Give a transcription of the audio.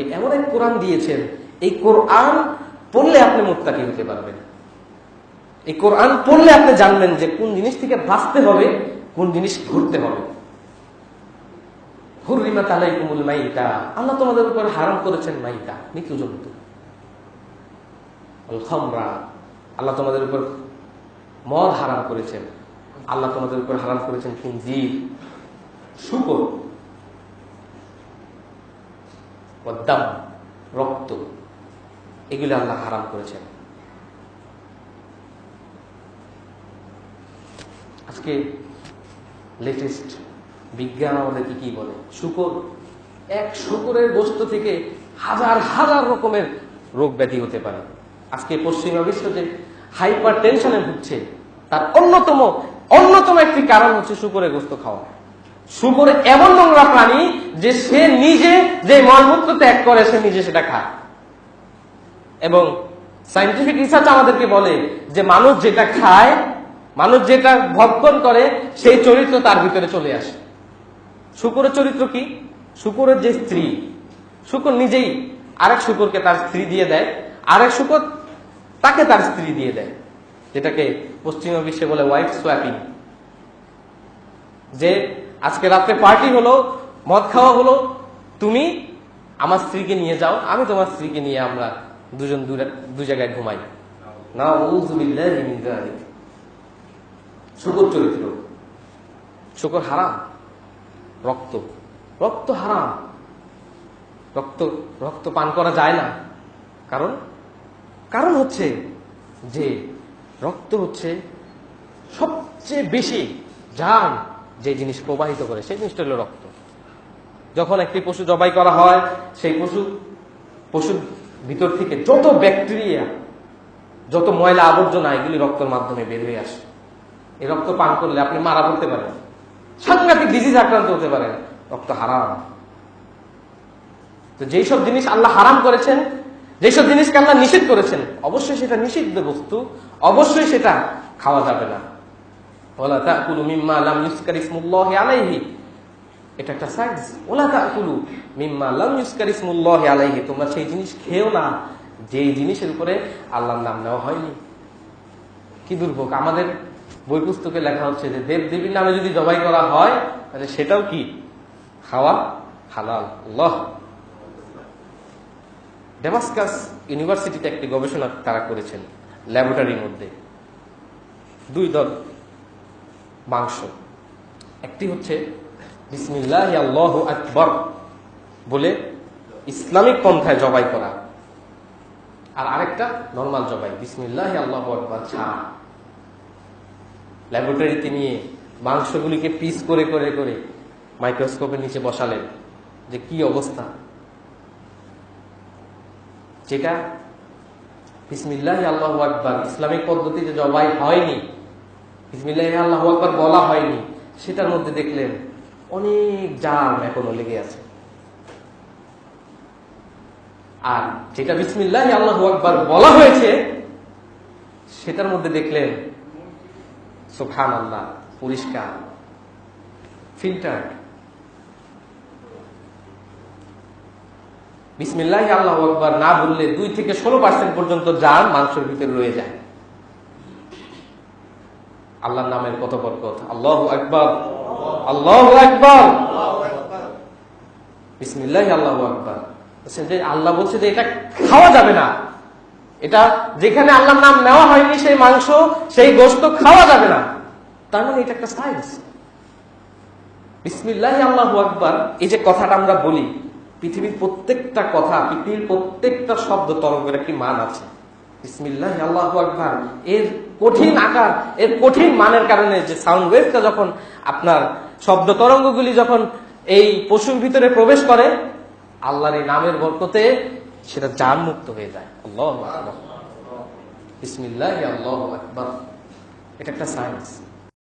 আমাদেরকে এমন এক কোরআন দিয়েছেন, এই কোরআন পড়লে আপনি মোত্তাকি হতে পারবেন। এই কোরআন পড়লে আপনি জানবেন যে কোন জিনিস থেকে বাঁচতে হবে, কোন জিনিস ঘুরতে হবে। তালাই কুমুল মাইতা। আল্লাহ তোমাদের উপর হারাম করেছেন মাইতা, মৃত্যু জন্তু। আল্লাহ তোমাদের উপর মদ হারাম করেছেন। আল্লাহ তোমাদের উপর হারাম করেছেন কিনজির শুকর। দাম রক্ত, এগুলো আল্লাহ হারাম করেছেন। আজকে লেটেস্ট বিজ্ঞান আমাদেরকে কি বলে? শুকর, এক শুকরের গোস্ত থেকে হাজার হাজার রকমের রোগ ব্যাধি হতে পারে। আজকে পশ্চিমা বিশ্ব যে হাইপার টেনশনে ভুগছে, তার অন্যতম অন্যতম একটি কারণ হচ্ছে শুকরের গোস্ত খাওয়া। শুকর এমন নোংরা প্রাণী যে সে নিজে যে মলমূত্র ত্যাগ করে, সে নিজে সেটা খায়। এবং সাইন্টিফিক রিসার্চ আমাদেরকে বলে যে মানুষ যেটা খায়, মানুষ যেটা ভক্ষণ করে, সেই চরিত্র তার ভিতরে চলে আসে। শুকুরের চরিত্র কি? শুকুরের যে স্ত্রী, শুকুর নিজেই আরেক শুকুরকে তার স্ত্রী দিয়ে দেয়, আরেক শুকুর তাকে তার স্ত্রী দিয়ে দেয়, যেটাকে পশ্চিমা বিশ্বে বলে হোয়াইট সোয়াপিং যে আজকে রাত্রে পার্টি হলো, মদ খাওয়া হলো, তুমি আমার স্ত্রীকে নিয়ে যাও, আমি তোমার স্ত্রীকে নিয়ে আমরা দুজন দু জায়গায় ঘুমাই। না শুকর চরিত্র। শুকর হারাম। রক্ত। রক্ত হারাম। রক্ত রক্ত পান করা যায় না। কারণ কারণ হচ্ছে যে, রক্ত হচ্ছে সবচেয়ে বেশি জান যে জিনিস প্রবাহিত করে, সেই জিনিসটা হলো রক্ত। যখন একটি পশু জবাই করা হয়, সেই পশু, পশুর ভিতর থেকে যত ব্যাকটেরিয়া, যত ময়লা আবর্জনা, এগুলি রক্তের মাধ্যমে বের হয়ে আসে। এই রক্ত পান করলে আপনি মারা পড়তে পারেন। সাংঘাতিক ডিজিজ আক্রান্ত হতে পারেন। রক্ত হারাম। তো যেই সব জিনিস আল্লাহ হারাম করেছেন যেসব জিনিসকে আল্লাহ নিষেধ করেছেন, অবশ্যই সেটা নিষিদ্ধ বস্তু, অবশ্যই সেটা খাওয়া যাবে না। ওলা তাকুলু মিম্মা লাম ইউসকার ইসমুল্লাহি আলাইহি। এটা একটা সাইন্স ওলা তাকুলু মিম্মা লাম ইউসকার ইসমুল্লাহি আলাইহি। তোমরা সেই জিনিস খেও না। যে জিনিসের উপরে আল্লাহর নাম নেওয়া হয়নি। কি দুর্ভোগ? আমাদের বই পুস্তকে লেখা হচ্ছে যে দেব দেবীর নামে যদি জবাই করা হয়, তাহলে সেটাও কি? খাওয়া হালাল। আল্লাহ। ডেমাস্কাস ইউনিভার্সিটিতে একটি গবেষণা তারা করেছেন, ল্যাবরেটরির মধ্যে। দুই দল মাংস। একটি হচ্ছে, বিসমিল্লাহ আকবর বলে ইসলামিক পন্থায় জবাই করা। আর আরেকটা, নর্মাল জবাই, বিসমিল্লাহ আল্লাহ আকবর ছাড়া। ল্যাবরেটরিতে নিয়ে মাংসগুলিকে পিস করে করে করে মাইক্রোস্কোপের নিচে বসালেন যে কি অবস্থা। যেটা, বিসমিল্লাহ আল্লাহ আকবর ইসলামিক পদ্ধতিতে জবাই হয়নি। বিসমিল্লাহ আল্লাহ আকবর বলা হয়নি। সেটার মধ্যে দেখলেন অনেক জাম এখনও লেগে আছে। আর যেটা বিসমিল্লাহ আল্লাহ আকবর বলা হয়েছে, সেটার মধ্যে দেখলেন সুখান আল্লাহ পরিষ্কার, ফিল্টার্ড। বিসমিল্লাহ আল্লাহ আকবর না বললে দুই থেকে ষোলো পার্সেন্ট পর্যন্ত যান মাংসের ভিতরে রয়ে যায়। আল্লাহর নামের কত বরকত? আল্লাহ আকবর। আল্লাহ আকবর। বিসমিল্লাহ আল্লাহ আকবর। যে আল্লাহ বলছে যে এটা খাওয়া যাবে না। এটা যেখানে আল্লাহর নাম নেওয়া হয়নি সেই মাংস, সেই গোস্ত খাওয়া যাবে না। তার মানে এটা একটা সায়েন্স বিসমিল্লাহ আল্লাহ আকবর। এই যে কথাটা আমরা বলি, পৃথিবীর প্রত্যেকটা কথা, পৃথিবীর প্রত্যেকটা শব্দ তরঙ্গের একটি মান আছে। বিসমিল্লাহ আল্লাহ আকবর। এর কঠিন আকার, এর কঠিন মানের কারণে যে সাউন্ড ওয়েভটা যখন আপনার শব্দ তরঙ্গগুলি যখন এই পশুর ভিতরে প্রবেশ করে, আল্লাহর এই নামের বরকতে সেটা যান মুক্ত হয়ে যায়। আল্লাহ বিসমিল্লাহ আল্লাহ এটা একটা সায়েন্স